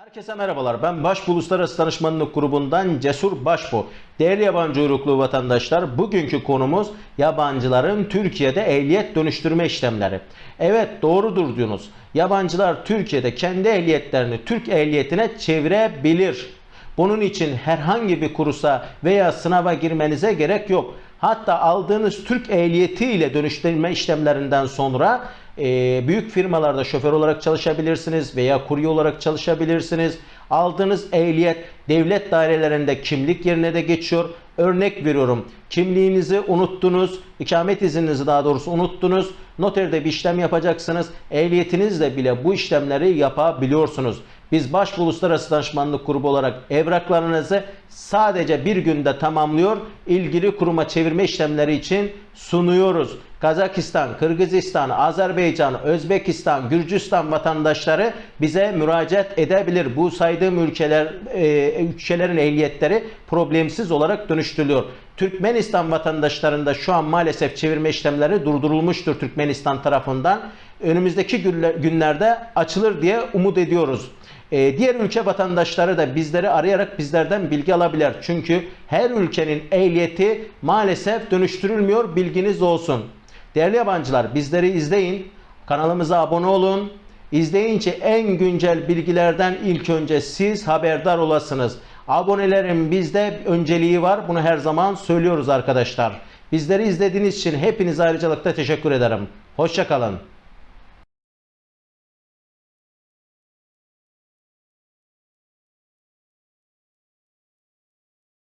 Herkese merhabalar. Ben Başbu Uluslararası Danışmanlık Grubu'ndan Cesur Başbu. Değerli yabancı uyruklu vatandaşlar, bugünkü konumuz yabancıların Türkiye'de ehliyet dönüştürme işlemleri. Evet doğrudur diyorsunuz. Yabancılar Türkiye'de kendi ehliyetlerini Türk ehliyetine çevirebilir. Bunun için herhangi bir kursa veya sınava girmenize gerek yok. Hatta aldığınız Türk ehliyeti ile dönüştürme işlemlerinden sonra e, büyük firmalarda şoför olarak çalışabilirsiniz veya kurye olarak çalışabilirsiniz. Aldığınız ehliyet devlet dairelerinde kimlik yerine de geçiyor. Örnek veriyorum. Kimliğinizi unuttunuz, ikamet izninizi daha doğrusu unuttunuz. Noterde bir işlem yapacaksınız. Ehliyetinizle bile bu işlemleri yapabiliyorsunuz. Biz Başbu Uluslararası Danışmanlık Grubu olarak evraklarınızı sadece bir günde tamamlıyor, ilgili kuruma çevirme işlemleri için sunuyoruz. Kazakistan, Kırgızistan, Azerbaycan, Özbekistan, Gürcistan vatandaşları bize müracaat edebilir. Bu saydığım ülkeler e, ülkelerin ehliyetleri problemsiz olarak dönüştürülüyor. Türkmenistan vatandaşlarında şu an maalesef çevirme işlemleri durdurulmuştur Türkmenistan tarafından. Önümüzdeki günler- günlerde açılır diye umut ediyoruz. Ee, diğer ülke vatandaşları da bizleri arayarak bizlerden bilgi alabilir. Çünkü her ülkenin ehliyeti maalesef dönüştürülmüyor. Bilginiz olsun. Değerli yabancılar bizleri izleyin. Kanalımıza abone olun. İzleyince en güncel bilgilerden ilk önce siz haberdar olasınız. Abonelerin bizde önceliği var. Bunu her zaman söylüyoruz arkadaşlar. Bizleri izlediğiniz için hepinize ayrıcalıkta teşekkür ederim. Hoşçakalın.